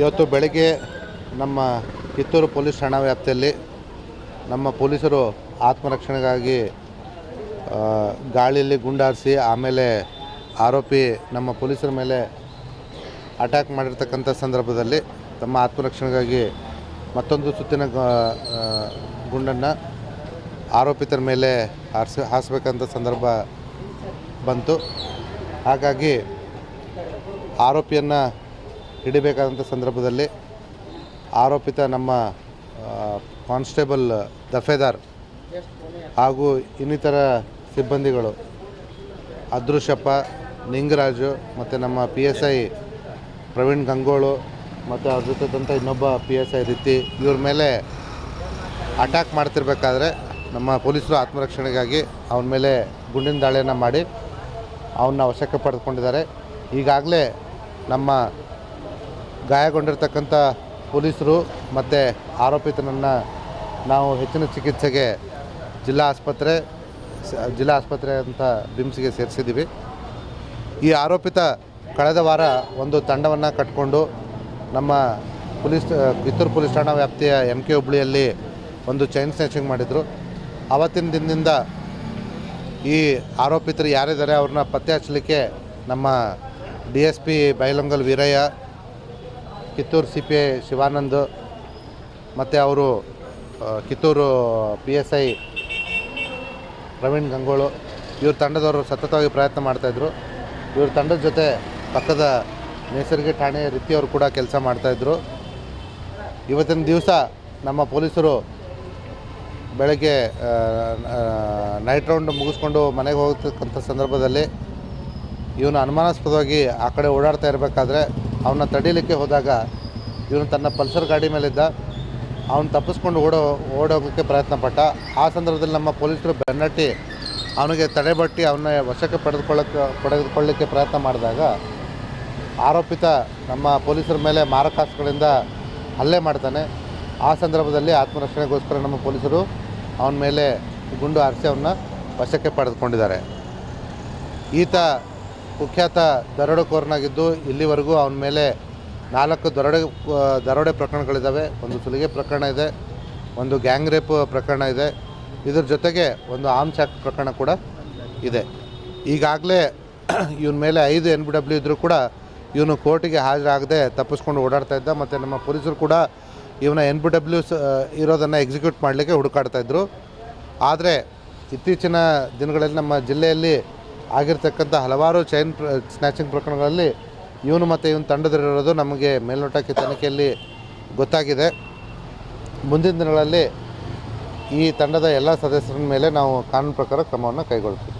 ಇವತ್ತು ಬೆಳಗ್ಗೆ ನಮ್ಮ ಕಿತ್ತೂರು ಪೊಲೀಸ್ ಠಾಣಾ ವ್ಯಾಪ್ತಿಯಲ್ಲಿ ನಮ್ಮ ಪೊಲೀಸರು ಆತ್ಮರಕ್ಷಣೆಗಾಗಿ ಗಾಳಿಯಲ್ಲಿ ಗುಂಡಾರಿಸಿ ಆಮೇಲೆ ಆರೋಪಿ ನಮ್ಮ ಪೊಲೀಸರ ಮೇಲೆ ಅಟ್ಯಾಕ್ ಮಾಡಿರ್ತಕ್ಕಂಥ ಸಂದರ್ಭದಲ್ಲಿ ತಮ್ಮ ಆತ್ಮರಕ್ಷಣೆಗಾಗಿ ಮತ್ತೊಂದು ಸುತ್ತಿನ ಗುಂಡನ್ನು ಆರೋಪಿತರ ಮೇಲೆ ಹಾರಿಸ ಹಾರಿಸ್ಬೇಕಂತ ಸಂದರ್ಭ ಬಂತು. ಹಾಗಾಗಿ ಆರೋಪಿಯನ್ನು ಹಿಡಿಬೇಕಾದಂಥ ಸಂದರ್ಭದಲ್ಲಿ ಆರೋಪಿತ ನಮ್ಮ ಕಾನ್ಸ್ಟೇಬಲ್ ದಫೇದಾರ್ ಹಾಗೂ ಇನ್ನಿತರ ಸಿಬ್ಬಂದಿಗಳು ಅದೃಶ್ಯಪ್ಪ, ನಿಂಗರಾಜು ಮತ್ತು ನಮ್ಮ P S I Praveen Gangolu ಮತ್ತು ಅವ್ರ ಜೊತೆದಂಥ ಇನ್ನೊಬ್ಬ ಪಿ ಎಸ್ ಐ ರೀತಿ ಇವ್ರ ಮೇಲೆ ಅಟ್ಯಾಕ್ ಮಾಡ್ತಿರ್ಬೇಕಾದ್ರೆ ನಮ್ಮ ಪೊಲೀಸರು ಆತ್ಮರಕ್ಷಣೆಗಾಗಿ ಅವನ ಮೇಲೆ ಗುಂಡಿನ ದಾಳಿಯನ್ನು ಮಾಡಿ ಅವನ್ನ ವಶಕ್ಕೆ ಪಡೆದುಕೊಂಡಿದ್ದಾರೆ. ಈಗಾಗಲೇ ನಮ್ಮ ಗಾಯಗೊಂಡಿರ್ತಕ್ಕಂಥ ಪೊಲೀಸರು ಮತ್ತು ಆರೋಪಿತನನ್ನು ನಾವು ಹೆಚ್ಚಿನ ಚಿಕಿತ್ಸೆಗೆ ಜಿಲ್ಲಾ ಆಸ್ಪತ್ರೆ ಜಿಲ್ಲಾ ಆಸ್ಪತ್ರೆ ಅಂತ ಬಿಮ್ಸ್ಗೆ ಸೇರಿಸಿದ್ದೀವಿ. ಈ ಆರೋಪಿತ ಕಳೆದ ವಾರ ಒಂದು ತಂಡವನ್ನು ಕಟ್ಕೊಂಡು ನಮ್ಮ ಪೊಲೀಸ್, ಕಿತ್ತೂರು ಪೊಲೀಸ್ ಠಾಣಾ ವ್ಯಾಪ್ತಿಯ ಎಂ ಕೆ ಹುಬ್ಳಿಯಲ್ಲಿ ಒಂದು ಚೈನ್ ಸ್ನ್ಯಾಚಿಂಗ್ ಮಾಡಿದರು. ಆವತ್ತಿನ ದಿನದಿಂದ ಈ ಆರೋಪಿತರು ಯಾರಿದ್ದಾರೆ ಅವ್ರನ್ನ ಪತ್ತೆ ಹಚ್ಚಲಿಕ್ಕೆ ನಮ್ಮ D S P Bailangal Veeraiah, Kittur C P I Shivanand ಮತ್ತು ಅವರು Kittur P S I Praveen Gangolu, ಇವ್ರ ತಂಡದವರು ಸತತವಾಗಿ ಪ್ರಯತ್ನ ಮಾಡ್ತಾಯಿದ್ರು ಇವ್ರ ತಂಡದ ಜೊತೆ ಪಕ್ಕದ ನೈಸರ್ಗಿಕ ಠಾಣೆ ರೀತಿಯವರು ಕೂಡ ಕೆಲಸ ಮಾಡ್ತಾಯಿದ್ರು ಇವತ್ತಿನ ದಿವಸ ನಮ್ಮ ಪೊಲೀಸರು ಬೆಳಗ್ಗೆ ನೈಟ್ ರೌಂಡ್ ಮುಗಿಸ್ಕೊಂಡು ಮನೆಗೆ ಹೋಗ್ತಕ್ಕಂಥ ಸಂದರ್ಭದಲ್ಲಿ ಇವನು ಅನುಮಾನಾಸ್ಪದವಾಗಿ ಆ ಕಡೆ ಓಡಾಡ್ತಾ ಇರಬೇಕಾದ್ರೆ ಅವನ್ನ ತಡೀಲಿಕ್ಕೆ ಹೋದಾಗ ಇವನು ತನ್ನ ಪಲ್ಸರ್ ಗಾಡಿ ಮೇಲಿದ್ದ. ಅವನು ತಪ್ಪಿಸ್ಕೊಂಡು ಓಡೋ, ಓಡೋಗೋಕ್ಕೆ ಪ್ರಯತ್ನ ಪಟ್ಟ. ಆ ಸಂದರ್ಭದಲ್ಲಿ ನಮ್ಮ ಪೊಲೀಸರು ಬೆನ್ನಟ್ಟಿ ಅವನಿಗೆ ತಡೆಬಟ್ಟಿ ಅವನ ವಶಕ್ಕೆ ಪಡೆದುಕೊಳ್ಳಕ್ಕೆ ಪಡೆದುಕೊಳ್ಳಿಕ್ಕೆ ಪ್ರಯತ್ನ ಮಾಡಿದಾಗ ಆರೋಪಿತ ನಮ್ಮ ಪೊಲೀಸರ ಮೇಲೆ ಮಾರಕಾಸ್ತ್ರಗಳಿಂದ ಹಲ್ಲೆ ಮಾಡ್ತಾನೆ. ಆ ಸಂದರ್ಭದಲ್ಲಿ ಆತ್ಮರಕ್ಷಣೆಗೋಸ್ಕರ ನಮ್ಮ ಪೊಲೀಸರು ಅವನ ಮೇಲೆ ಗುಂಡು ಹಾರಿಸಿ ಅವನ್ನ ವಶಕ್ಕೆ ಪಡೆದುಕೊಂಡಿದ್ದಾರೆ. ಈತ ಕುಖ್ಯಾತ ದರೋಡೆಕೋರನಾಗಿದ್ದು ಇಲ್ಲಿವರೆಗೂ ಅವನ ಮೇಲೆ ನಾಲ್ಕು ದರೋಡೆ ದರೋಡೆ ಪ್ರಕರಣಗಳಿದ್ದಾವೆ. ಒಂದು ಸುಲಿಗೆ ಪ್ರಕರಣ ಇದೆ, ಒಂದು ಗ್ಯಾಂಗ್ ರೇಪ್ ಪ್ರಕರಣ ಇದೆ. ಇದ್ರ ಜೊತೆಗೆ ಒಂದು ಆಮ್ ಚಾಕ್ ಪ್ರಕರಣ ಕೂಡ ಇದೆ. ಈಗಾಗಲೇ ಇವನ ಮೇಲೆ ಐದು ಎನ್ ಬಿ ಡಬ್ಲ್ಯೂ ಇದ್ದರೂ ಕೂಡ ಇವನು ಕೋರ್ಟಿಗೆ ಹಾಜರಾಗದೆ ತಪ್ಪಿಸ್ಕೊಂಡು ಓಡಾಡ್ತಾ ಇದ್ದ. ಮತ್ತು ನಮ್ಮ ಪೊಲೀಸರು ಕೂಡ ಇವನ ಎನ್ ಬಿ ಡಬ್ಲ್ಯೂ ಇರೋದನ್ನು ಎಕ್ಸಿಕ್ಯೂಟ್ ಮಾಡಲಿಕ್ಕೆ ಹುಡುಕಾಡ್ತಾ ಇದ್ರು. ಆದರೆ ಇತ್ತೀಚಿನ ದಿನಗಳಲ್ಲಿ ನಮ್ಮ ಜಿಲ್ಲೆಯಲ್ಲಿ ಆಗಿರ್ತಕ್ಕಂಥ ಹಲವಾರು ಚೈನ್ ಸ್ನ್ಯಾಚಿಂಗ್ ಪ್ರಕರಣಗಳಲ್ಲಿ ಇವನು ಮತ್ತು ಇವನು ತಂಡದಲ್ಲಿರೋದು ನಮಗೆ ಮೇಲ್ನೋಟಕ್ಕೆ ತನಿಖೆಯಲ್ಲಿ ಗೊತ್ತಾಗಿದೆ. ಮುಂದಿನ ದಿನಗಳಲ್ಲಿ ಈ ತಂಡದ ಎಲ್ಲ ಸದಸ್ಯರ ಮೇಲೆ ನಾವು ಕಾನೂನು ಪ್ರಕಾರ ಕ್ರಮವನ್ನು ಕೈಗೊಳ್ತೀವಿ.